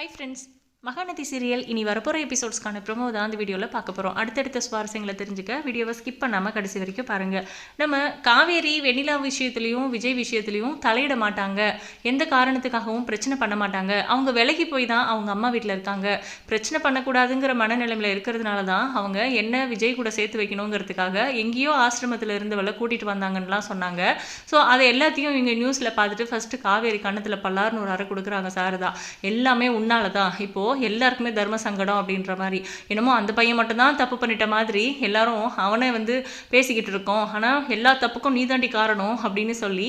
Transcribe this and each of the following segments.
Hi friends. Mahanadi serial இனி வரப்போகிற எபிசோட்ஸ்க்கான promo தான் அந்த வீடியோவில் பார்க்க போகிறோம் அடுத்தடுத்த சுவாரஸ்யங்களை தெரிஞ்சுக்க வீடியோவை ஸ்கிப் பண்ணாமல் கடைசி வரைக்கும் பாருங்கள் நம்ம காவேரி வெண்ணிலா விஷயத்துலையும் விஜய் விஷயத்துலையும் தலையிட மாட்டாங்க. எந்த காரணத்துக்காகவும் பிரச்சனை பண்ண மாட்டாங்க. அவங்க விலகி போய் தான் அவங்க அம்மா வீட்டில் இருக்காங்க. பிரச்சனை பண்ணக்கூடாதுங்கிற மனநிலைமையில் இருக்கிறதுனால தான் அவங்க என்ன விஜய் கூட சேர்த்து வைக்கணுங்கிறதுக்காக எங்கேயோ ஆசிரமத்தில் இருந்தவளை கூட்டிகிட்டு வந்தாங்கன்னுலாம் சொன்னாங்க. ஸோ அதை எல்லாத்தையும் இவங்க நியூஸில் பார்த்துட்டு ஃபஸ்ட்டு காவேரி கண்ணத்தில் பல்லார்னு ஒரு அறை கொடுக்குறாங்க சாரதா. எல்லாமே உன்னால தான் இப்போது எல்லாருக்குமே தர்ம சங்கடம் அப்படின்ற மாதிரி. என்னமோ அந்த பையன் மட்டும்தான் தப்பு பண்ணிட்ட மாதிரி எல்லாரும் அவனை வந்து பேசிக்கிட்டு இருக்கோம். ஆனால் எல்லா தப்புக்கும் நீதாண்டி காரணம் அப்படின்னு சொல்லி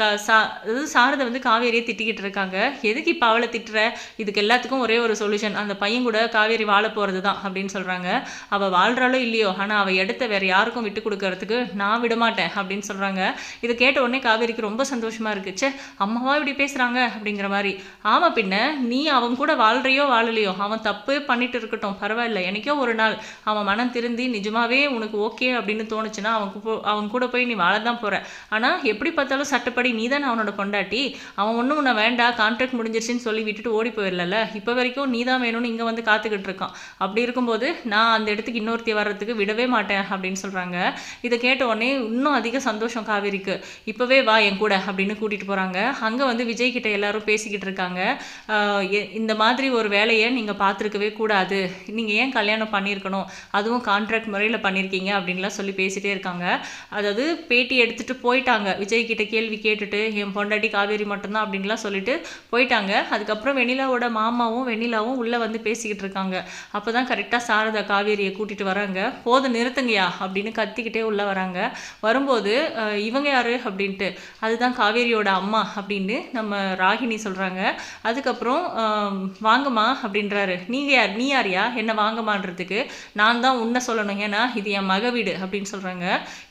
க சா அதாவது சாரதை வந்து காவேரியை திட்டிக்கிட்டு இருக்காங்க. எதுக்கு இப்போ அவளை திட்டுற? இதுக்கு எல்லாத்துக்கும் ஒரே ஒரு சொல்யூஷன் அந்த பையன் கூட காவேரி வாழ போகிறது தான் அப்படின்னு சொல்கிறாங்க அவள் வாழ்கிறாளோ இல்லையோ ஆனால் அவள் இடத்த வேற யாருக்கும் விட்டு கொடுக்கறதுக்கு நான் விட மாட்டேன் அப்படின்னு சொல்கிறாங்க இதை கேட்ட உடனே காவேரிக்கு ரொம்ப சந்தோஷமாக இருக்கு. சே அம்மாவா இப்படி பேசுகிறாங்க அப்படிங்கிற மாதிரி. ஆமாம் பின்ன நீ அவன் கூட வாழ்கிறையோ வாழலையோ. அவன் தப்பு பண்ணிட்டு இருக்கட்டும். பரவாயில்ல. எனக்கோ ஒரு நாள் அவன் மனம் திருந்தி நிஜமாவே உனக்கு ஓகே அப்படின்னு தோணுச்சுன்னா அவன் அவன் கூட போய் நீ வாழ தான் போற. ஆனால் எப்படி பார்த்தாலும் சட்டப்படி நீ தானே அவனோட பொண்டாட்டி. அவன் ஒன்றும் உன்னை வேண்டாம் கான்ட்ராக்ட் முடிஞ்சிருச்சுன்னு சொல்லி விட்டுட்டு ஓடி போயிடல இப்போ வரைக்கும் நீ தான் வேணும்னு இங்கே வந்து காத்துக்கிட்டு இருக்கான். அப்படி இருக்கும்போது நான் அந்த இடத்துக்கு இன்னொருத்தி வர்றதுக்கு விடவே மாட்டேன் அப்படின்னு சொல்கிறாங்க இதை கேட்ட உடனே இன்னும் அதிக சந்தோஷம் காவேரிக்கு. இப்போவே வா என் கூட அப்படின்னு கூட்டிகிட்டு போகிறாங்க அங்கே வந்து விஜய் கிட்ட எல்லாரும் பேசிக்கிட்டு இருக்காங்க. இந்த மாதிரி ஒரு வேலையை நீங்கள் பார்த்துருக்கவே கூடாது. நீங்கள் ஏன் கல்யாணம் பண்ணியிருக்கணும்? அதுவும் கான்ட்ராக்ட் முறையில் பண்ணியிருக்கீங்க அப்படின்லாம் சொல்லி பேசிகிட்டே இருக்காங்க. அதாவது பேட்டி எடுத்துகிட்டு போயிட்டாங்க. விஜய் கிட்ட கேள்வி கேட்டுட்டு என் பொண்டாட்டி காவேரி மட்டும்தான் அப்படின்லாம் சொல்லிட்டு போயிட்டாங்க. அதுக்கப்புறம் வெண்ணிலாவோட மாமாவும் வெண்ணிலாவும் உள்ளே வந்து பேசிக்கிட்டு இருக்காங்க. அப்போ தான் கரெக்டாக சாரதா காவேரியை கூட்டிகிட்டு வராங்க. போது நிறுத்துங்கயா அப்படின்னு கத்திக்கிட்டே உள்ளே வராங்க. வரும்போது இவங்க யாரு? அப்படின்ட்டு. அதுதான் காவேரியோட அம்மா அப்படின்னு நம்ம ராகினி சொல்கிறாங்க அதுக்கப்புறம் வாங்கம்மா வாங்கம்மா அப்படின்றாரு. நீங்கள் யார்? நீ யாரியா? என்னை வாங்கம்மான்றதுக்கு நான் தான் உன்னை சொல்லணும். ஏன்னா இது என் மக வீடு அப்படின்னு சொல்கிறாங்க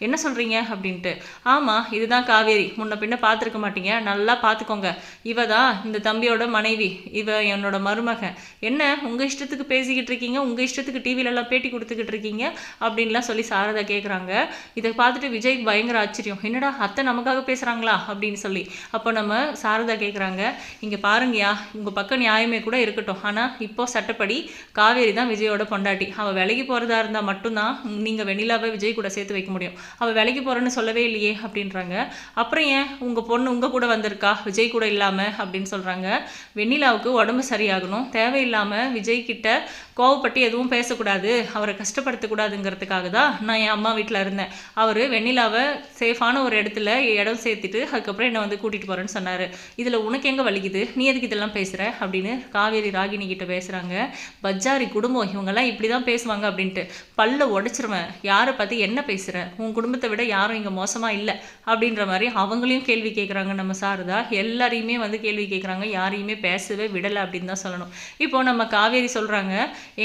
என்ன சொல்கிறீங்க அப்படின்ட்டு. ஆமாம் இதுதான் காவேரி. முன்ன பின்ன பார்த்துருக்க மாட்டீங்க. நல்லா பார்த்துக்கோங்க. இவ தான் இந்த தம்பியோட மனைவி. இவ என்னோட மருமகன் என்ன உங்கள் இஷ்டத்துக்கு பேசிக்கிட்டு இருக்கீங்க? உங்கள் இஷ்டத்துக்கு டிவிலெல்லாம் பேட்டி கொடுத்துக்கிட்டு இருக்கீங்க? அப்படின்லாம் சொல்லி சாரதா கேட்குறாங்க இதை பார்த்துட்டு விஜய் பயங்கர ஆச்சரியம். என்னடா அத்தை நமக்காக பேசுகிறாங்களா அப்படின்னு சொல்லி. அப்போ நம்ம சாரதா கேட்குறாங்க இங்கே பாருங்கயா உங்கள் பக்கம் நியாயமே கூட இருக்கட்டும். ஆனால் இப்போ சட்டப்படி காவேரி தான் விஜயோட பொண்டாட்டி. அவள் விலைக்கு போகிறதா இருந்தால் மட்டும்தான் நீங்கள் வெண்ணிலாவை விஜய் கூட சேர்த்து வைக்க முடியும். அவள் விலைக்கு போகிறேன்னு சொல்லவே இல்லையே அப்படின்றாங்க. அப்புறம் ஏன் உங்கள் பொண்ணு உங்கள் கூட வந்திருக்கா? விஜய் கூட இல்லாமல் அப்படின்னு சொல்கிறாங்க வெண்ணிலாவுக்கு உடம்பு சரியாகணும். தேவையில்லாமல் விஜய் கிட்ட கோவப்பட்டு எதுவும் பேசக்கூடாது. அவரை கஷ்டப்படுத்தக்கூடாதுங்கிறதுக்காக தான் நான் என் அம்மா வீட்டில் இருந்தேன். அவர் வெண்ணிலாவை சேஃபான ஒரு இடத்துல இடம் சேர்த்துட்டு அதுக்கப்புறம் என்னை வந்து கூட்டிகிட்டு போகிறேன்னு சொன்னார். இதில் உனக்கு எங்கே வலிக்குது? நீ எதுக்கு இதெல்லாம் பேசுகிற அப்படின்னு காவேரி ராகினி கிட்ட பேசுகிறாங்க பஜாரி குடும்பம் இவங்கெல்லாம் இப்படி தான் பேசுவாங்க அப்படின்ட்டு. பல்ல உடைச்சிருவேன். யாரை பற்றி என்ன பேசுகிற உன் குடும்பத்தை விட யாரும் இங்கே மோசமாக இல்லை அப்படின்ற மாதிரி அவங்களையும் கேள்வி கேட்குறாங்க நம்ம சாரதா. எல்லாரையுமே வந்து கேள்வி கேட்குறாங்க யாரையுமே பேசவே விடலை அப்படின்னு தான் சொல்லணும். இப்போ நம்ம காவேரி சொல்கிறாங்க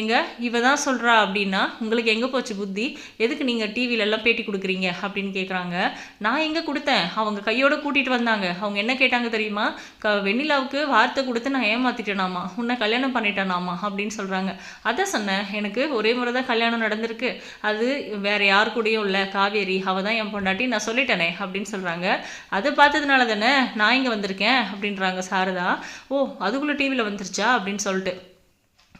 எங்க? இவ தான் சொல்கிறா அப்படின்னா உங்களுக்கு எங்கே போச்சு புத்தி? எதுக்கு நீங்கள் டிவில எல்லாம் பேட்டி கொடுக்குறீங்க? அப்படின்னு கேட்குறாங்க நான் எங்கே கொடுத்தேன்? அவங்க கையோட கூட்டிகிட்டு வந்தாங்க. அவங்க என்ன கேட்டாங்க தெரியுமா? க வெண்ணிலாவுக்கு வார்த்தை கொடுத்து நான் ஏமாத்திட்டேனாமா. உன்னை கல்யாணம் பண்ணிட்டேனாமா அப்படின்னு சொல்கிறாங்க அதான் சொன்னேன் எனக்கு ஒரே முறை தான் கல்யாணம் நடந்திருக்கு. அது வேற யார் கூடயும் இல்லை. காவேரி அவள் தான் என் பொண்டாட்டி நான் சொல்லிட்டேனே அப்படின்னு சொல்கிறாங்க அதை பார்த்ததுனால தானே நான் இங்கே வந்திருக்கேன் அப்படின்றாங்க சாரதா. ஓ அதுக்குள்ளே டிவியில் வந்துருச்சா அப்படின்னு சொல்லிட்டு.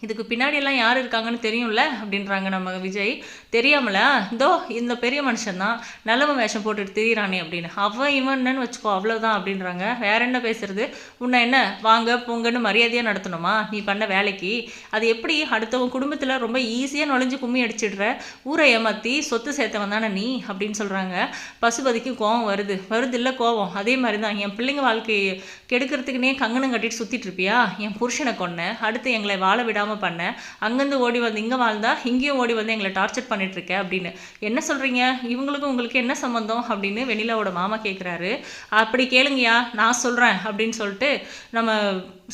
இதுக்கு பின்னாடியெல்லாம் யார் இருக்காங்கன்னு தெரியும்ல? அப்படின்றாங்க நம்ம விஜய். தெரியாமல இதோ இந்த பெரிய மனுஷன் தான் நல்லவன் வேஷம் போட்டுட்டு திரியிறானே அப்படின்னு. அவன் இவன்னு வச்சுக்கோ அவ்வளோதான் அப்படின்றாங்க. வேற என்ன பேசுறது? உன்னை என்ன வாங்க போங்கன்னு மரியாதையாக நடத்தணுமா? நீ பண்ண வேலைக்கு. அது எப்படி? அடுத்தவன் குடும்பத்தில் ரொம்ப ஈஸியாக நுழைஞ்சு கும்மி அடிச்சிடுற. ஊரை ஏமாற்றி சொத்து சேர்த்தவன் தானே நீ? அப்படின்னு சொல்கிறாங்க பசுபதிக்கு கோவம் வருது. வருது இல்லை கோவம். அதே மாதிரி தான் என் பிள்ளைங்க வாழ்க்கையை கெடுக்கிறதுக்குனே கங்கணம் கட்டிட்டு சுற்றிட்டு இருப்பியா? என் புருஷனை கொன்னேன் அடுத்து எங்களை வாழ விடாமல் பண்ணேன் அங்கேருந்து ஓடி வந்து இங்கே வாழ்ந்தா இங்கேயும் ஓடி வந்து எங்களை டார்ச்சர் பண்ணிட்டு அப்படின்னு. என்ன சொல்கிறீங்க இவங்களுக்கும் உங்களுக்கு என்ன சம்மந்தம் அப்படின்னு வெண்ணிலாவோட மாமா கேட்குறாரு அப்படி கேளுங்கயா நான் சொல்கிறேன் அப்படின்னு சொல்லிட்டு நம்ம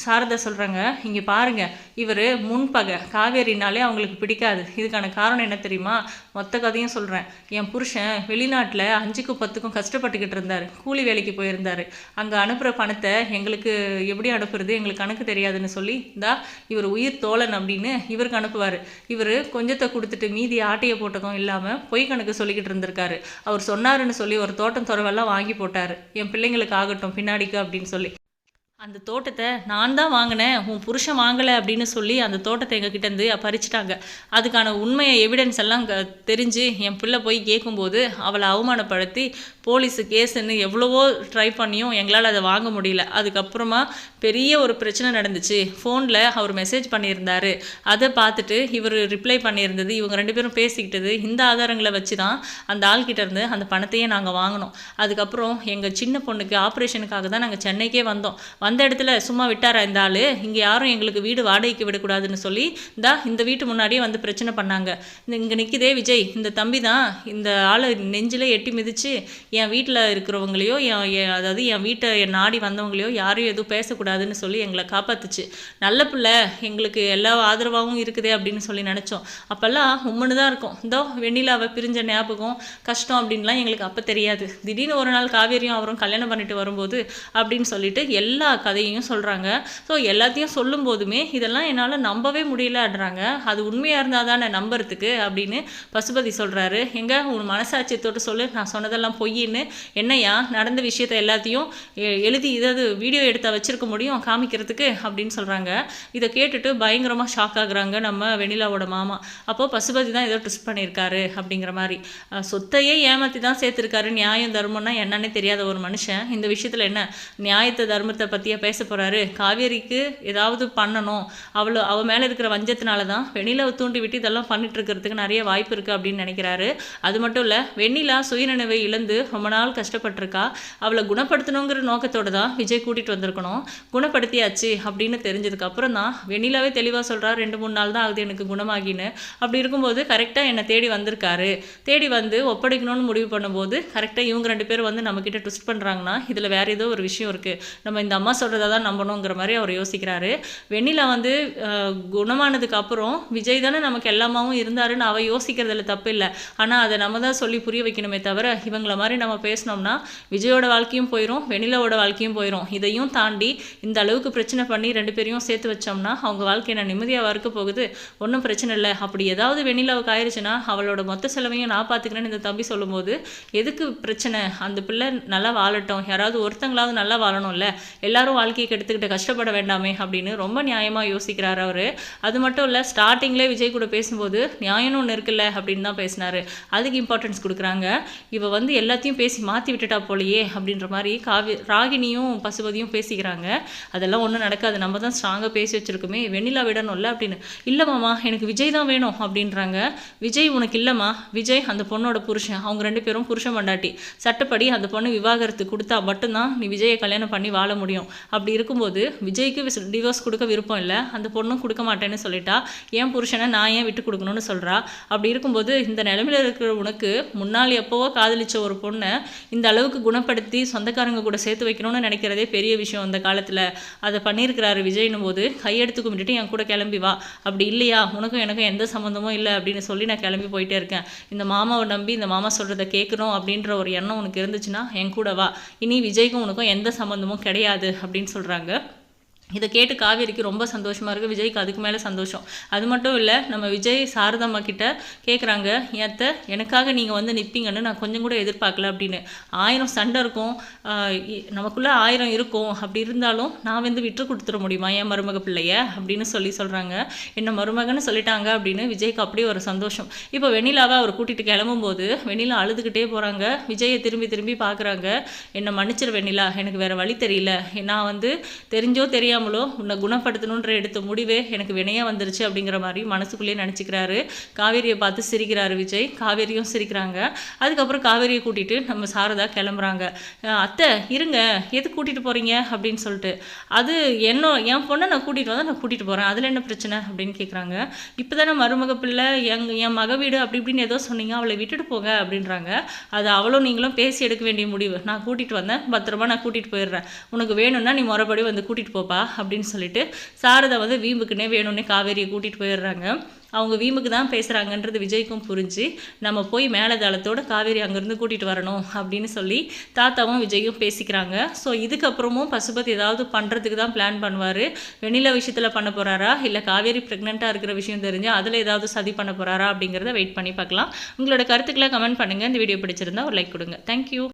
சாரதா சொல்கிறாங்க இங்கே பாருங்கள் இவர் முன்பகை காவேரினாலே அவங்களுக்கு பிடிக்காது. இதுக்கான காரணம் என்ன தெரியுமா? மொத்த கதையும் சொல்கிறேன் என் புருஷன் வெளிநாட்டில் அஞ்சுக்கும் பத்துக்கும் கஷ்டப்பட்டுக்கிட்டு இருந்தார். கூலி வேலைக்கு போயிருந்தார். அங்கே அனுப்புகிற பணத்தை எங்களுக்கு எப்படி அனுப்புறது? எங்களுக்கு கணக்கு தெரியாதுன்னு சொல்லி இந்தா இவர் உயிர் தோழன் அப்படின்னு இவருக்கு அனுப்புவார். இவர் கொஞ்சத்தை கொடுத்துட்டு மீதி ஆட்டையை போட்டதும் இல்லாமல் பொய் கணக்கு சொல்லிக்கிட்டு இருந்திருக்காரு. அவர் சொன்னாருன்னு சொல்லி ஒரு தோட்டம் துறவெல்லாம் வாங்கி போட்டார். என் பிள்ளைங்களுக்கு ஆகட்டும் பின்னாடிக்கு அப்படின்னு சொல்லி. அந்த தோட்டத்தை நான் தான் வாங்கினேன் உன் புருஷன் வாங்கலை அப்படின்னு சொல்லி அந்த தோட்டத்தை எங்ககிட்டேருந்து பறிச்சிட்டாங்க. அதுக்கான உண்மையை எவிடன்ஸ் எல்லாம் க- தெரிஞ்சு என் பிள்ளை போய் கேட்கும்போது அவளை அவமானப்படுத்தி போலீஸு கேஸுன்னு எவ்வளவோ ட்ரை பண்ணியும் எங்களால் அதை வாங்க முடியல. அதுக்கப்புறமா பெரிய ஒரு பிரச்சனை நடந்துச்சு. ஃபோனில் அவர் மெசேஜ் பண்ணியிருந்தார். அதை பார்த்துட்டு இவர் ரிப்ளை பண்ணியிருந்தது இவங்க ரெண்டு பேரும் பேசிக்கிட்டது இந்த ஆதாரங்களை வச்சு தான் அந்த ஆள்கிட்ட இருந்து அந்த பணத்தையே நாங்கள் வாங்கினோம். அதுக்கப்புறம் எங்கள் சின்ன பொண்ணுக்கு ஆப்ரேஷனுக்காக தான் நாங்கள் சென்னைக்கே வந்தோம். வந்த இடத்துல சும்மா விட்டாரா இந்த ஆள்? இங்கே யாரும் எங்களுக்கு வீடு வாடகைக்கு விடக்கூடாதுன்னு சொல்லி இந்தா இந்த வீட்டு முன்னாடியே வந்து பிரச்சனை பண்ணாங்க. இந்த இங்கே நிற்கிதே விஜய் இந்த தம்பி தான் இந்த ஆளை நெஞ்சில் எட்டி மிதித்து என் வீட்டில் இருக்கிறவங்களையோ என் அதாவது என் வீட்டை என் நாடி வந்தவங்களையோ யாரையும் எதுவும் பேசக்கூடாதுன்னு சொல்லி எங்களை காப்பாற்றுச்சு நல்ல பிள்ளை எங்களுக்கு எல்லா ஆதரவாகவும் இருக்குதே அப்படின்னு சொல்லி நினச்சோம். அப்போல்லாம் உம்முன்னு தான் இருக்கும். இதோ வெண்ணிலாவை பிரிஞ்ச ஞாபகம் கஷ்டம் அப்படின்லாம் எங்களுக்கு அப்போ தெரியாது. திடீர்னு ஒரு நாள் காவேரியும் அவரும் கல்யாணம் பண்ணிட்டு வரும்போது அப்படின்னு சொல்லிட்டு எல்லா கதையையும் சொல்கிறாங்க ஸோ எல்லாத்தையும் சொல்லும் போதுமே இதெல்லாம் என்னால் நம்பவே முடியலன்றாங்க. அது உண்மையாக இருந்தால் தானே நம்புறதுக்கு? அப்படின்னு பசுபதி சொல்கிறாரு எங்கே? உன் மனசாட்சியத்தோடு சொல்லு. நான் சொன்னதெல்லாம் அப்படின்னு என்னையா நடந்த விஷயத்தை எல்லாத்தையும் எ- எழுதி இதாவது வீடியோ எடுத்த வச்சிருக்க முடியும் காமிக்கிறதுக்கு அப்படின்னு சொல்கிறாங்க இதை கேட்டுட்டு பயங்கரமாக ஷாக் ஆகுறாங்க நம்ம வெண்ணிலாவோட மாமா. அப்போது பசுபதி தான் ஏதோ ட்விஸ்ட் பண்ணியிருக்காரு அப்படிங்கிற மாதிரி. சொத்தையே ஏமாற்றி தான் சேர்த்துருக்காரு. நியாயம் தர்மம்னா என்னன்னே தெரியாத ஒரு மனுஷன். இந்த விஷயத்தில் என்ன? நியாயத்தை தர்மத்தை பற்றியே பேச போகிறாரு காவேரிக்கு ஏதாவது பண்ணணும். அவளோ அவள் மேலே இருக்கிற வஞ்சத்தினால தான் வெண்ணிலாவை தூண்டி விட்டு இதெல்லாம் பண்ணிட்டு இருக்கிறதுக்கு நிறைய வாய்ப்பு இருக்குது அப்படின்னு நினைக்கிறாரு. அது மட்டும் இல்லை வெண்ணிலா சுயநினைவை இழந்து ரொம்ப நாள் கஷ்டப்பட்டிருக்கா. அவளை குணப்படுத்தணுங்கிற நோக்கத்தோடு தான் விஜய் கூட்டிகிட்டு வந்திருக்கணும். குணப்படுத்தியாச்சு அப்படின்னு தெரிஞ்சதுக்கப்புறம் தான் வெண்ணிலாவே தெளிவாக சொல்கிறா ரெண்டு மூணு நாள் தான் ஆகுது எனக்கு குணமாகின்னு. அப்படி இருக்கும்போது கரெக்டாக என்னை தேடி வந்திருக்காரு. தேடி வந்து ஒப்படைக்கணும்னு முடிவு பண்ணும்போது கரெக்டாக இவங்க ரெண்டு பேரும் வந்து நம்மக்கிட்ட ட்விஸ்ட் பண்ணுறாங்கன்னா இதில் வேறு ஏதோ ஒரு விஷயம் இருக்குது நம்ம இந்த அம்மா சொல்கிறத தான் நம்பணுங்கிற மாதிரி அவர் யோசிக்கிறாரு. வெண்ணிலா வந்து குணமானதுக்கப்புறம் குணமானதுக்கு அப்புறம் விஜய் தானே நமக்கு எல்லாமாவும் இருந்தாருன்னு அவள் யோசிக்கிறதுல தப்பு இல்லை. ஆனால் அதை நம்ம தான் சொல்லி புரிய வைக்கணுமே தவிர இவங்கள மாதிரி நம்ம பேசினோம்னா விஜயோட வாழ்க்கையும் போயிடும் வெண்ணிலாவோட வாழ்க்கையும் போயிடும் இதையும் தாண்டி இந்த அளவுக்கு பிரச்சனை பண்ணி ரெண்டு பேரையும் சேர்த்து வச்சோம்னா அவங்க வாழ்க்கை என்ன நிம்மதியாக இருக்க போகுது? ஒன்றும் பிரச்சனை இல்லை. அப்படி ஏதாவது வெண்ணிலாவுக்கு ஆயிடுச்சுன்னா அவளோட மொத்த செலவையும் நான் பார்த்துக்கிறேன்னு இந்த தம்பி சொல்லும்போது எதுக்கு பிரச்சனை? அந்த பிள்ளை நல்லா வாழட்டும். யாராவது ஒருத்தங்களாவது நல்லா வாழணும்ல. எல்லாரும் வாழ்க்கையை கெடுத்துக்கிட்டு கஷ்டப்பட வேண்டாமே அப்படின்னு ரொம்ப நியாயமாக யோசிக்கிறார் அவர். அது மட்டும் இல்லை ஸ்டார்டிங்லேயே விஜய் கூட பேசும்போது நியாயம்னு ஒன்று இருக்குல்ல அப்படின்னு தான் பேசினார். அதுக்கு இம்பார்ட்டன்ஸ் கொடுக்குறாங்க. இவ வந்து எல்லாத்தையும் பேசி மாற்றி விட்டுட்டா போலயே அப்படின்ற மாதிரி காவி ராகினியும் பசுபதியும் பேசிக்கிறாங்க. அதெல்லாம் ஒன்றும் நடக்காது. நம்ம தான் ஸ்ட்ராங்காக பேசி வச்சிருக்கோமே. வெண்ணிலா விடணும்ல அப்படின்னு. இல்லை மாமா எனக்கு விஜய் தான் வேணும் அப்படின்றாங்க. விஜய் உனக்கு இல்லைம்மா. விஜய் அந்த பொண்ணோட புருஷன். அவங்க ரெண்டு பேரும் புருஷன் மண்டாட்டி. சட்டப்படி அந்த பொண்ணு விவாகரத்து கொடுத்தா மட்டும்தான் நீ விஜயை கல்யாணம் பண்ணி வாழ முடியும். அப்படி இருக்கும்போது விஜய்க்கு டிவோர்ஸ் கொடுக்க விருப்பம் இல்லை. அந்த பொண்ணும் கொடுக்க மாட்டேன்னு சொல்லிட்டா. ஏன் புருஷனை நான் ஏன் விட்டு கொடுக்கணும்னு சொல்கிறா அப்படி இருக்கும்போது இந்த நிலமையில இருக்கிற உனக்கு முன்னால் எப்போவோ காதலிச்ச ஒரு பொண்ணு இந்த அளவுக்கு குணப்படுத்தி சொந்தக்காரங்க கூட சேர்த்து வைக்கணும்னு நினைக்கிறதே பெரிய விஷயம் அந்த காலத்தில். அதை பண்ணியிருக்கிறாரு விஜய்னும் போது கையெடுத்து கும்பிட்டுட்டு என் கூட கிளம்பி வா. அப்படி இல்லையா? உனக்கும் எனக்கும் எந்த சம்மந்தமும் இல்லை அப்படின்னு சொல்லி நான் கிளம்பி போயிட்டே இருக்கேன். இந்த மாமாவை நம்பி இந்த மாமா சொல்கிறத கேட்குறோம் அப்படின்ற ஒரு எண்ணம் உனக்கு இருந்துச்சுன்னா என் கூட வா. இனி விஜய்க்கும் உனக்கும் எந்த சம்மந்தமும் கிடையாது அப்படின்னு சொல்கிறாங்க இதை கேட்டு காவேரிக்கு ரொம்ப சந்தோஷமாக இருக்குது விஜய்க்கு அதுக்கு மேலே சந்தோஷம். அது மட்டும் இல்லை நம்ம விஜய் சாரதம்மா கிட்ட கேட்குறாங்க ஏத்த எனக்காக நீங்கள் வந்து நிற்பீங்கன்னு நான் கொஞ்சம் கூட எதிர்பார்க்கல அப்படின்னு. ஆயிரம் சண்டை இருக்கும். நமக்குள்ளே ஆயிரம் இருக்கும். அப்படி இருந்தாலும் நான் வந்து விட்டு கொடுத்துட முடியுமா? என் மருமக பிள்ளைய? அப்படின்னு சொல்லி சொல்கிறாங்க என்ன மருமகன்னு சொல்லிட்டாங்க அப்படின்னு விஜய்க்கு அப்படியே ஒரு சந்தோஷம். இப்போ வெண்ணிலாவை அவர் கூட்டிகிட்டு கிளம்பும்போது வெண்ணிலா அழுதுகிட்டே போகிறாங்க விஜயை திரும்பி திரும்பி பார்க்குறாங்க என்னை மன்னிச்சிரு வெண்ணிலா எனக்கு வேறு வழி தெரியல. நான் வந்து தெரிஞ்சோ தெரியாமலோ உன்னை குணப்படுத்தணுன்ற எடுத்த முடிவே எனக்கு வினையாக வந்துருச்சு அப்படிங்கிற மாதிரி மனசுக்குள்ளேயே நினச்சிக்கிறாரு. காவேரியை பார்த்து சிரிக்கிறாரு விஜய். காவேரியும் சிரிக்கிறாங்க. அதுக்கப்புறம் காவேரியை கூட்டிகிட்டு நம்ம சாரதா கிளம்புறாங்க. அத்தை இருங்க. எது கூட்டிகிட்டு போகிறீங்க அப்படின்னு சொல்லிட்டு. அது என்ன என் பொண்ணை நான் கூட்டிகிட்டு வந்தால் நான் கூட்டிகிட்டு போகிறேன் அதில் என்ன பிரச்சனை? அப்படின்னு கேட்குறாங்க இப்போ தானே மருமக பிள்ளை எங் என் மக வீடு அப்படி இப்படின்னு ஏதோ சொன்னீங்க. அவளை விட்டுட்டு போங்க அப்படின்றாங்க. அது அவளும் நீங்களும் பேசி எடுக்க வேண்டிய முடிவு. நான் கூட்டிகிட்டு வந்தேன். பத்திரமா நான் கூட்டிகிட்டு போயிடுறேன். உனக்கு வேணும்னா நீ மறுபடியும் வந்து கூட்டிகிட்டு போப்பா. அப்படின்னு சொல்லிட்டு சாரதா வந்து வீம்புக்குன்னே வேணும்னே காவேரியை கூட்டிகிட்டு போயிடுறாங்க. அவங்க வீம்புக்கு தான் பேசுகிறாங்கன்றது விஜய்க்கும் புரிஞ்சு நம்ம போய் மேலதாளத்தோட காவேரி அங்கேருந்து கூட்டிகிட்டு வரணும் அப்படின்னு சொல்லி தாத்தாவும் விஜயும் பேசிக்கிறாங்க. ஸோ இதுக்கப்புறமும் பசுபதி ஏதாவது பண்ணுறதுக்கு தான் பிளான் பண்ணுவார். வெண்ணிலா விஷயத்தில் பண்ண போகிறாரா இல்லை காவேரி ப்ரெக்னெண்ட்டாக இருக்கிற விஷயம் தெரிஞ்சு அதில் ஏதாவது சதி பண்ண போகிறாரா அப்படிங்கிறத வெயிட் பண்ணி பார்க்கலாம். உங்களோட கருத்துக்களை கமெண்ட் பண்ணுங்கள் இந்த வீடியோ பிடிச்சிருந்தா ஒரு லைக் கொடுங்க. தேங்க்யூ